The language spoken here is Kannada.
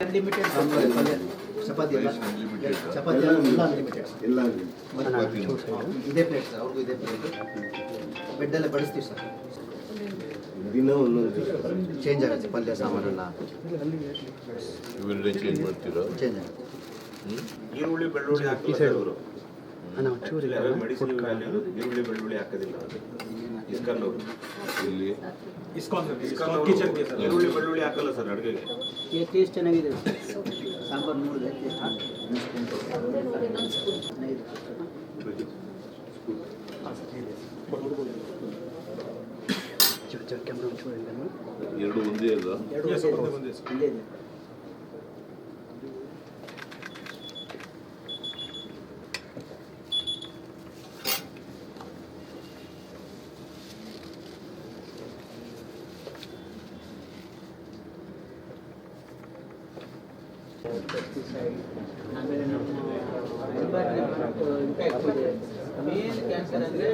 ಅನ್ಲಿಮಿಟೆಡ್ ಚಪಾತಿ ಎಲ್ಲ ಚಪಾತಿ ಎಲ್ಲ ಅನ್ಲಿಮಿಟೆಡ್ ಎಲ್ಲ ಇದೇ ಪ್ಲೇಟ್ ಸರ್ ಅವ್ರಿಗೂ ಇದೇ ಪ್ಲೇಟ್ ಬೆಡ್ಡಲ್ಲೇ ಬಡಿಸ್ತೀವಿ ಸರ್ ದಿನ ಒಂದೊಂದು ಚೇಂಜ್ ಆಗುತ್ತೆ ಪಲ್ಯ ಸಾಮಾನೆಲ್ಲ ಇವೆರಡೇ ಚೇಂಜ್ ಮಾಡ್ತೀರಾ? ಚೇಂಜ್ ಆಗುತ್ತೆ. ಈರುಳ್ಳಿ ಬೆಳ್ಳುಳ್ಳಿ ಹಾಕಿ ಅವರು. ಮೆಡಿಸಿನ್ ವ್ಯಾಲ್ಯೂ ಈರುಳ್ಳಿ ಬೆಳ್ಳುಳ್ಳಿ ಹಾಕೋದಿಲ್ಲ ಇಸ್ಕಾನ್ ಅವರು ಇಲ್ಲಿ ಇಸ್ಕಾನ್ ಇಸ್ಕಾನ್ ಈರುಳ್ಳಿ ಬೆಳ್ಳುಳ್ಳಿ ಹಾಕಲ್ಲ ಸರ್ ಅಡುಗೆಗೆ? ಟೇಸ್ಟ್ ಚೆನ್ನಾಗಿದೆ. ಸಾಂಬಾರು ನೋಡಿದೆ ಎರಡು ಒಂದೇ ಅಲ್ಲ ಇಲ್ಲೇ ಇದೆ ಆಮೇಲೆ ನಮ್ಮ ಇಂಪ್ಯಾಕ್ಟ್ ಇದೆ. ಮೇನ್ ಕ್ಯಾನ್ಸರ್ ಅಂದರೆ